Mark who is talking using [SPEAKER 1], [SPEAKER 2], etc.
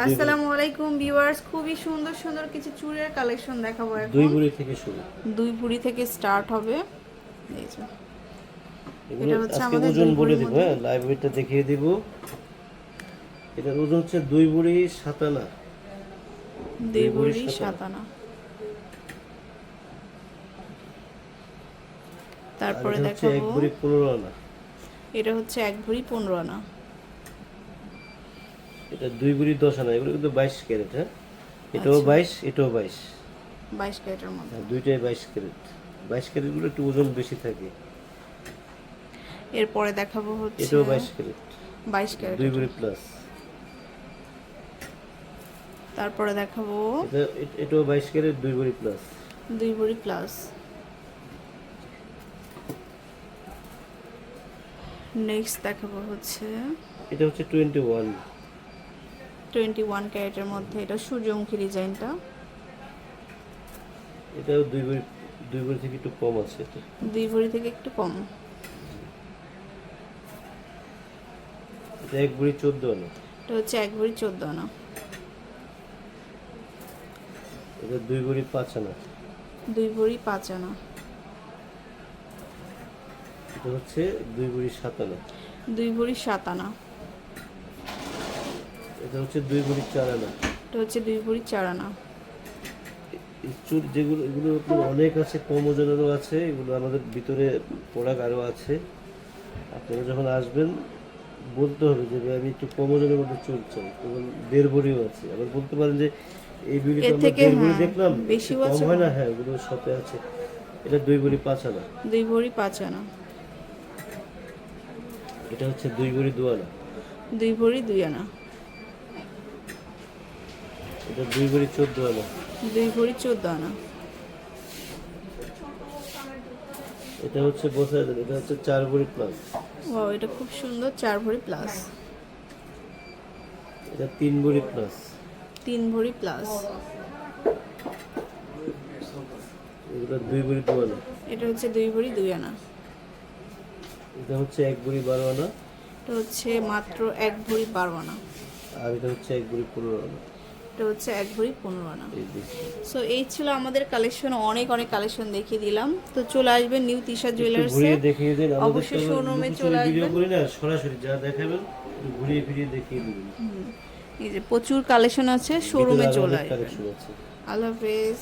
[SPEAKER 1] আসসালামু আলাইকুম ভিউয়ার্স খুবই সুন্দর সুন্দর কিছু চুড়ের কালেকশন দেখাবো এখন।
[SPEAKER 2] দুই বুড়ি থেকে শুরু।
[SPEAKER 1] দুই ভুড়ি থেকে স্টার্ট হবে। এই যে।
[SPEAKER 2] এগুলো
[SPEAKER 1] হচ্ছে আমাদের
[SPEAKER 2] ওজন বলে দিব হ্যাঁ লাইভ ওয়েটটা দেখিয়ে দিব। এটার ওজন হচ্ছে দুই বুড়ি সাতানা
[SPEAKER 1] দুই
[SPEAKER 2] সাত
[SPEAKER 1] সাতানা তারপরে
[SPEAKER 2] এটা হচ্ছে এক
[SPEAKER 1] দেখাবো।
[SPEAKER 2] বুড়ি পনেরো আনা।
[SPEAKER 1] এটা হচ্ছে এক ভুড়ি পনেরো আনা।
[SPEAKER 2] এটা দুই বুড়ি দশ আনা এগুলো কিন্তু বাইশ ক্যারেট হ্যাঁ? এটাও
[SPEAKER 1] আচ্ছা।
[SPEAKER 2] বাইশ এটাও বাইশ।
[SPEAKER 1] বাইশ ক্যারেটের মধ্যে।
[SPEAKER 2] হ্যাঁ, দুইটাই বাইশ ক্যারেট। বাইশ ক্যারেটগুলো একটু ওজন বেশি থাকে।
[SPEAKER 1] এরপরে দেখাবো হচ্ছে
[SPEAKER 2] এটাও বাইশ ক্যারেট।
[SPEAKER 1] বাইশ ক্যারেট।
[SPEAKER 2] দুই বুড়ি প্লাস
[SPEAKER 1] তারপরে দেখাবো।
[SPEAKER 2] এটাও বাইশ ক্যারেট দুই বুড়ি প্লাস
[SPEAKER 1] দুই ভুড়ি প্লাস নেক্সট দেখাবো হচ্ছে।
[SPEAKER 2] এটা হচ্ছে টোয়েন্টি ওয়ান
[SPEAKER 1] টোয়েন্টি ওয়ান ক্যারেটের মধ্যে এটা সূর্যমুখী ডিজাইনটা।
[SPEAKER 2] এটাও দুই বুড়ি দুই বুড়ি থেকে একটু কম আছে
[SPEAKER 1] দুই ভরি থেকে একটু কম।
[SPEAKER 2] এটা এক বুড়ি চোদ্দ আনা।
[SPEAKER 1] এটা হচ্ছে এক ভরি চোদ্দ আনা।
[SPEAKER 2] এটা দুই বুড়ি পাঁচ আনা।
[SPEAKER 1] দুই ভরি পাঁচ আনা।
[SPEAKER 2] এটা হচ্ছে দুই বুড়ি সাত আনা।
[SPEAKER 1] দুই ভরি সাত আনা।
[SPEAKER 2] এটা হচ্ছে দুই বুড়ি চার আনা।
[SPEAKER 1] এটা হচ্ছে দুই ভরি চার আনা।
[SPEAKER 2] চুল যেগুলো এগুলো অনেক আছে কম ওজনেরও আছে এগুলো আমাদের ভিতরে প্রোডাক্ট আরও আছে। আপনারা যখন আসবেন বলতে হবে যে আমি একটু কম ওজনের মধ্যে চুল চাই। এবং দেড় ভরিও আছে। আবার বলতে পারেন যে এই বিড়ি আমরা
[SPEAKER 1] থেকে
[SPEAKER 2] দেড় ভরি
[SPEAKER 1] হ্যাঁ,
[SPEAKER 2] দেখলাম একটু কম হয় না? হ্যাঁ ওগুলো সাথে আছে। এটা দুই ভরি পাঁচ আনা।
[SPEAKER 1] দুই ভরি পাঁচ আনা।
[SPEAKER 2] এটা হচ্ছে দুই ভরি দু আনা।
[SPEAKER 1] দুই ভরি দুই আনা।
[SPEAKER 2] এটা দুই ভরি চোদ্দ আনা।
[SPEAKER 1] দুই ভরি চোদ্দ আনা।
[SPEAKER 2] এটা হচ্ছে বসায় দেন এটা হচ্ছে চার ভরি প্লাস
[SPEAKER 1] ও এটা খুব সুন্দর চার ভরি প্লাস
[SPEAKER 2] এটা তিন ভরি প্লাস
[SPEAKER 1] তিন ভরি প্লাস
[SPEAKER 2] এগুলো দুই ভরি দু আনা।
[SPEAKER 1] এটা হচ্ছে দুই ভরি দুই আনা।
[SPEAKER 2] এটা হচ্ছে এক ভরি বারো আনা।
[SPEAKER 1] এটা হচ্ছে মাত্র এক ভরি বারো আনা।
[SPEAKER 2] আর এটা হচ্ছে এক ভরি পনেরো আনা।
[SPEAKER 1] এটা হচ্ছে এক ভরি পনেরো আনা। সো এই ছিল আমাদের কালেকশন অনেক অনেক কালেকশন দেখিয়ে দিলাম। তো চলে আসবেন নিউ তিশা জুয়েলার্সে অবশ্যই
[SPEAKER 2] শোরুমে
[SPEAKER 1] চলে আসবেন।
[SPEAKER 2] সরাসরি যা দেখাবেন ঘুরিয়ে ফিরিয়ে দেখিয়ে দেবেন।
[SPEAKER 1] এই যে প্রচুর কালেকশন আছে শোরুমে চলে আসবেন। আল্লাহ হাফেজ।